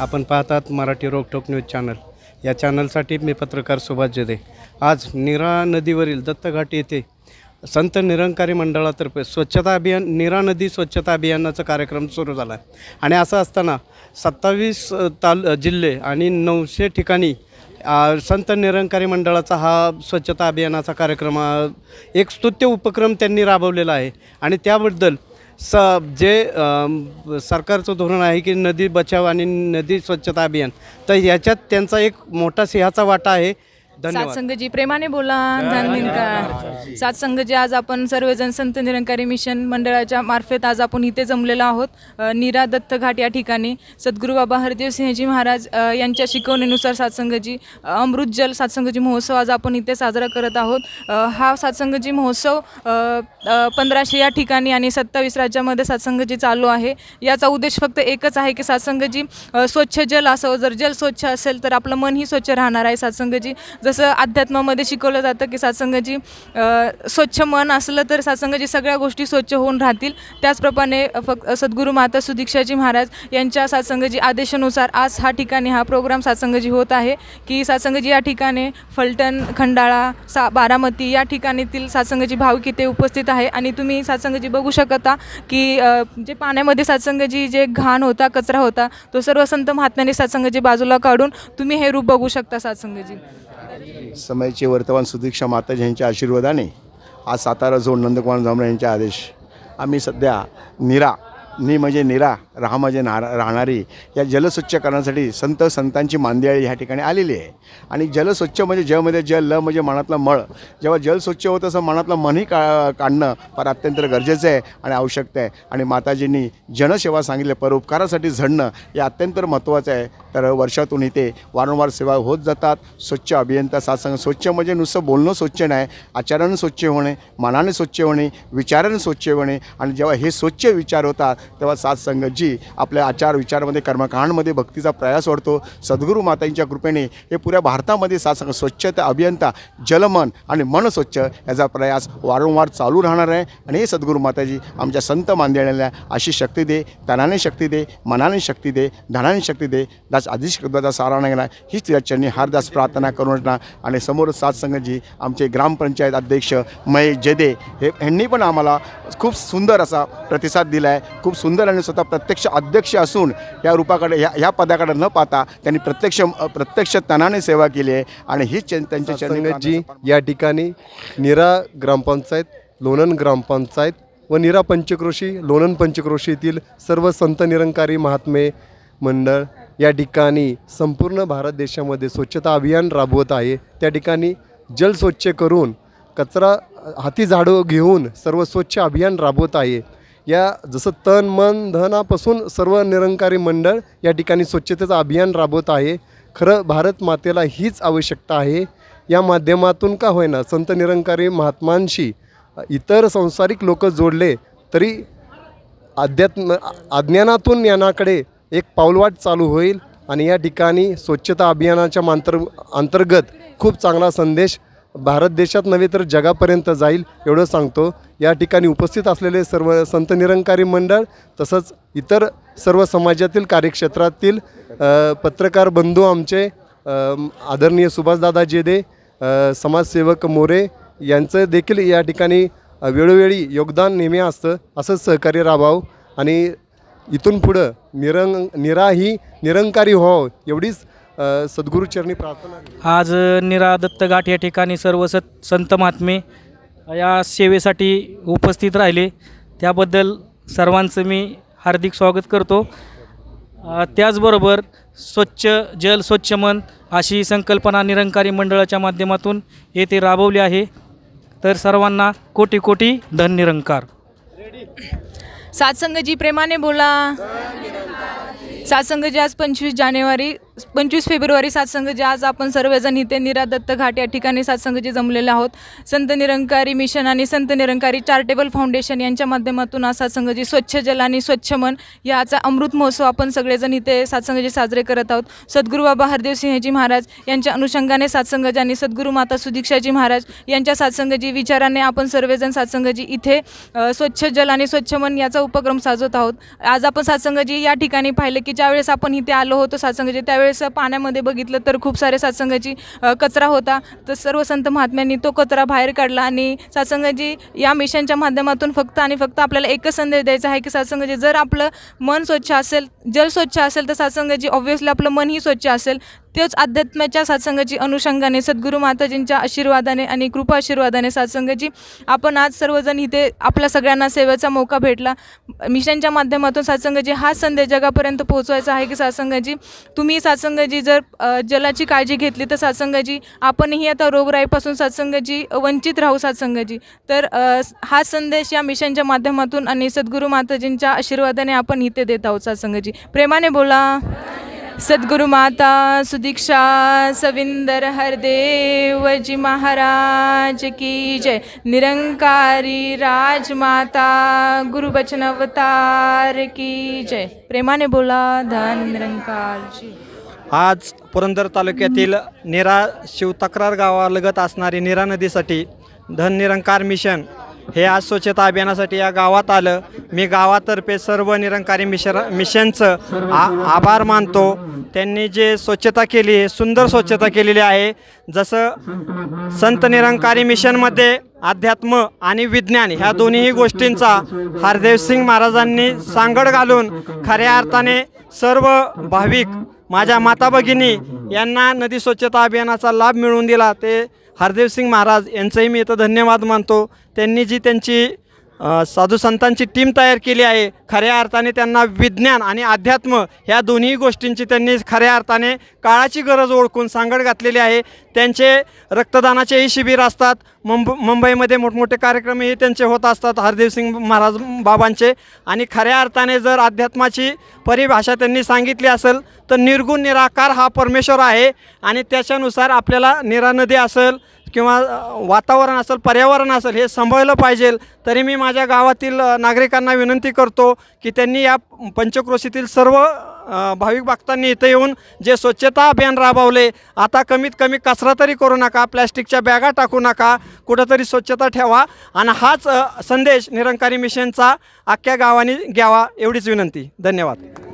आपण पाहतात मराठी रोकटोक न्यूज चॅनल. या चॅनलसाठी मी पत्रकार सुभाष जदे आज निरा नदीवरील दत्तघाट येथे संत निरंकारी मंडळातर्फे स्वच्छता अभियान निरा नदी स्वच्छता अभियानाचा कार्यक्रम सुरू झाला. आहे आणि असं असताना सत्तावीस ताल जिल्हे आणि नऊशे ठिकाणी संत निरंकारी मंडळाचा हा स्वच्छता अभियानाचा कार्यक्रम एक स्तुत्य उपक्रम त्यांनी राबवलेला आहे. आणि त्याबद्दल स जे सरकारचं धोरण आहे की नदी बचाव आणि नदी स्वच्छता अभियान. तर याच्यात त्यांचा एक मोठा सिंहाचा वाटा आहे. धन्यवाद. संघजी प्रेमाने बोला. निरंकार सात संघजी आज आपण सर्वजण संत निरंकारी मिशन मंडळाच्या मार्फत आज आपण इथे जमलेलो आहोत. नीरा दत्त घाट या ठिकाणी. सद्गुरू बाबा हरदेव सिंहजी महाराज यांच्या शिकवणीनुसार सातसंगजी अमृत जल सातसंगजी महोत्सव आज आपण इथे साजरा करत आहोत. हा सातसंगजी महोत्सव पंधराशे या ठिकाणी आणि सत्तावीस राज्यामध्ये सातसंगजी चालू आहे. याचा उद्देश फक्त एकच आहे की सातसंगजी स्वच्छ जल असावं जर जल स्वच्छ असेल तर आपलं मनही स्वच्छ राहणार आहे. सातसंगजी जसं अध्यात्मामध्ये शिकवलं जातं की सातसंगजी स्वच्छ मन असलं तर सातसंगाची सगळ्या गोष्टी स्वच्छ होऊन राहतील. त्याचप्रमाणे फक्त सद्गुरू माता सुदीक्षाजी महाराज यांच्या सातसंगजी आदेशानुसार आज हा ठिकाणी हा प्रोग्राम सातसंगजी होत आहे की सातसंगजी या ठिकाणी फलटण खंडाळा सा बारामती या ठिकाणीतील सातसंगाची भाविक इथे उपस्थित आहे. आणि तुम्ही सातसंगजी बघू शकता की जे पाण्यामध्ये सातसंगजी जे घाण होता कचरा होता तो सर्व संत महात्म्याने सातसंगजी बाजूला काढून तुम्ही हे रूप बघू शकता सातसंगजी समयचे वर्तमान सुदीक्षा माताजी यांच्या आशीर्वादाने आज सातारा झोन नंदकुमार जांभळे यांचे आदेश. आम्ही सध्या निरा नी म्हणजे निरा राहा म्हणजे राहणारी या जलस्वच्छ करण्यासाठी संत संतांची मांदियाळी ह्या ठिकाणी आलेली आहे. आणि जलस्वच्छ म्हणजे जमध्ये जल ल म्हणजे मनातला मळ. जेव्हा जल स्वच्छ होतं तसं मनातलं मनही का काढणं फार अत्यंत गरजेचं आहे आणि आवश्यक आहे. आणि माताजींनी जनसेवा सांगितले परोपकारासाठी झडणं हे अत्यंत महत्त्वाचं आहे. तर वर्षातून इथे वारंवार सेवा होत जातात. स्वच्छ अभियंता सात्संग स्वच्छ म्हणजे नुसतं बोलणं स्वच्छ नाही. आचारानं स्वच्छ होणे मनाने स्वच्छ होणे विचाराने स्वच्छ होणे. आणि जेव्हा हे स्वच्छ विचार होतात तेव्हा भक्ती आपल्या आचार विचारमध्ये कर्मकांडमध्ये भक्तीचा प्रयास वाढतो. सद्गुरू मातांच्या कृपेने हे पुऱ्या भारतामध्ये सासंग स्वच्छता अभियंता जलमन आणि मन स्वच्छ याचा प्रयास वारंवार चालू राहणार आहे. आणि हे सद्गुरू माताजी आमच्या संत मानदेण्याला अशी शक्ती दे तनाने शक्ती दे मनाने शक्ती दे धनाने शक्ती दे. दास अधिशब्दाचा सारा नाही हीच या हरदास हारदास प्रार्थना करून आणि समोर सातसंगजी आमचे ग्रामपंचायत अध्यक्ष महेश जेदे हे ह्यांनी पण आम्हाला खूप सुंदर असा प्रतिसाद दिला आहे खूप सुंदर आणि स्वतः प्रत्यक्ष अध्यक्ष असून या रूपाकडे ह्या ह्या पदाकडे न पाहता त्यांनी प्रत्यक्ष प्रत्यक्ष तनाने सेवा केली आहे आणि हीच चे- त्यांच्या चरणी संगतजी या ठिकाणी निरा ग्रामपंचायत लोणन ग्रामपंचायत व निरा पंचक्रोशी लोणन पंचक्रोशीतील सर्व संत निरंकारी महात्मे मंडळ या ठिकाणी संपूर्ण भारत देशामध्ये स्वच्छता अभियान राबवत आहे. त्या ठिकाणी जल स्वच्छ करून कचरा हाती झाडं घेऊन सर्व स्वच्छ अभियान राबवत आहे. या जसं तन मन धनापासून सर्व निरंकारी मंडळ या ठिकाणी स्वच्छतेचं अभियान राबवत आहे. खरं भारत मातेला हीच आवश्यकता आहे. या माध्यमातून का होईना संत निरंकारी महात्मांशी इतर संसारिक लोक जोडले तरी अध्यात्म अज्ञानातून ज्ञानाकडे एक पाऊलवाट चालू होईल आणि या ठिकाणी स्वच्छता अभियानाच्या मांतर अंतर्गत खूप चांगला संदेश भारत देशात नव्हे तर जगापर्यंत जाईल एवढं सांगतो. या ठिकाणी उपस्थित असलेले सर्व संत निरंकारी मंडळ तसंच इतर सर्व समाजातील कार्यक्षेत्रातील पत्रकार बंधू आमचे आदरणीय सुभाषदादा जेदे समाजसेवक मोरे यांचं देखील या ठिकाणी वेळोवेळी योगदान नेहमी असतं. असंच सहकार्य राबावं. आणि इथून पुढं निरंग निराही निरंकारी व्हावं एवढीच अ, सद्गुरूचरणी प्रार्थना आज निरा दत्तघाट या ठिकाणी सर्व सत संत महात्मे या सेवेसाठी उपस्थित राहिले. त्याबद्दल सर्वांचं मी हार्दिक स्वागत करतो. अ, त्याचबरोबर स्वच्छ जल स्वच्छ मन अशी संकल्पना निरंकारी मंडळाच्या माध्यमातून येथे राबवली आहे. तर सर्वांना कोटी कोटी धन निरंकार. सातसंगजी प्रेमाने बोला. सातसंगजी आज पंचवीस जानेवारी पंचवीस फेब्रुवारी सातसंग जे आज आपण सर्वजण इथे निरा दत्त घाट या ठिकाणी सातसंग जमलेले आहोत संत निरंकारी मिशन आणि संत निरंकारी चारिटेबल फाउंडेशन यांच्या माध्यमातून आज सातसंघजी स्वच्छ जल आणि स्वच्छ मन याचा अमृत महोत्सव आपण सगळेजण इथे सातसंगजी साजरे करत आहोत. सद्गुरू बाबा हरदेव सिंहजी महाराज यांच्या अनुषंगाने सातसंगजी आणि सद्गुरू माता सुदीक्षाजी महाराज यांच्या सातसंगजी विचाराने आपण सर्वजण सातसंगजी इथे स्वच्छ जल आणि स्वच्छ मन याचा उपक्रम साजवत आहोत. आज आपण सातसंगजी या ठिकाणी पाहिलं की ज्यावेळेस आपण इथे आलो होतो सातसंगजी त्यावेळेस पाण्यामध्ये बघितलं तर खूप सारे सातसंगजी कचरा होता. तर सर्व संत महात्म्यांनी तो कचरा बाहेर काढला आणि सातसंगजी या मिशनच्या माध्यमातून फक्त आणि फक्त आपल्याला एकच संदेश द्यायचा आहे की सातसंगजी जर आपलं मन स्वच्छ असेल जल स्वच्छ असेल तर सातसंगजी ऑब्व्हियसली आपलं मनही स्वच्छ असेल. तेच अध्यात्माच्या सातसंगाची अनुषंगाने सद्गुरू माताजींच्या आशीर्वादाने आणि कृपा आशीर्वादाने सातसंगाची आपण आज सर्वजण इथे आपल्या सगळ्यांना सेवेचा मौका भेटला. मिशनच्या माध्यमातून सातसंगाची हा संदेश जगापर्यंत पोहोचवायचा आहे की सातसंगाची तुम्ही सातसंगाची जर जलाची काळजी घेतली तर सातसंगाची आपणही आता रोगराईपासून सातसंगाची वंचित राहू सातसंगाची तर हा संदेश या मिशनच्या माध्यमातून आणि सद्गुरू माताजींच्या आशीर्वादाने आपण इथे देत आहोत सातसंगाची प्रेमाने बोला. सद्गुरु माता सुदीक्षा सविंदर हरदेव जी महाराज की जय. निरंकारी राजमाता गुरुबचन अवतार की जय. प्रेमाने बोला धन निरंकार जी. आज पुरंदर तालुक्यातील निरा शिवतक्रार गावालगत असणारी निरा नदीसाठी धन निरंकार मिशन हे आज स्वच्छता अभियानासाठी या गावात आलं. मी गावातर्फे सर्व निरंकारी मिशन मिशनचं आ आभार मानतो. त्यांनी जे स्वच्छता केली आहे सुंदर स्वच्छता केलेली आहे. जसं संत निरंकारी मिशनमध्ये अध्यात्म आणि विज्ञान ह्या दोन्ही गोष्टींचा हरदेव सिंग महाराजांनी सांगड घालून खऱ्या अर्थाने सर्व भाविक माझ्या माता भगिनी यांना नदी स्वच्छता अभियानाचा लाभ मिळवून दिला. ते हरदेव सिंग महाराज यांचंही मी इथं धन्यवाद मानतो. त्यांनी जी त्यांची साधू संतांची टीम तयार केली आहे. खऱ्या अर्थाने त्यांना विज्ञान आणि अध्यात्म ह्या दोन्ही गोष्टींची त्यांनी खऱ्या अर्थाने काळाची गरज ओळखून सांगड घातलेली आहे. त्यांचे रक्तदानाचेही शिबिर असतात. मुंब मुंबईमध्ये मोठमोठे कार्यक्रमही त्यांचे होत असतात. हरदेव सिंग महाराज बाबांचे. आणि खऱ्या अर्थाने जर अध्यात्माची परिभाषा त्यांनी सांगितली असेल तर निर्गुण निराकार हा परमेश्वर आहे. आणि त्याच्यानुसार आपल्याला निरा नदी असेल. किंवा वातावरण असेल पर्यावरण असेल हे सांभाळलं पाहिजे. तरी मी माझ्या गावातील नागरिकांना विनंती करतो की त्यांनी या पंचक्रोशीतील सर्व भाविक भक्तांनी इथं येऊन जे स्वच्छता अभियान राबवले आता कमीत कमी कचरा तरी करू नका प्लॅस्टिकच्या बॅगा टाकू नका कुठंतरी स्वच्छता ठेवा आणि हाच संदेश निरंकारी मिशनचा अख्ख्या गावाने घ्यावा एवढीच विनंती. धन्यवाद.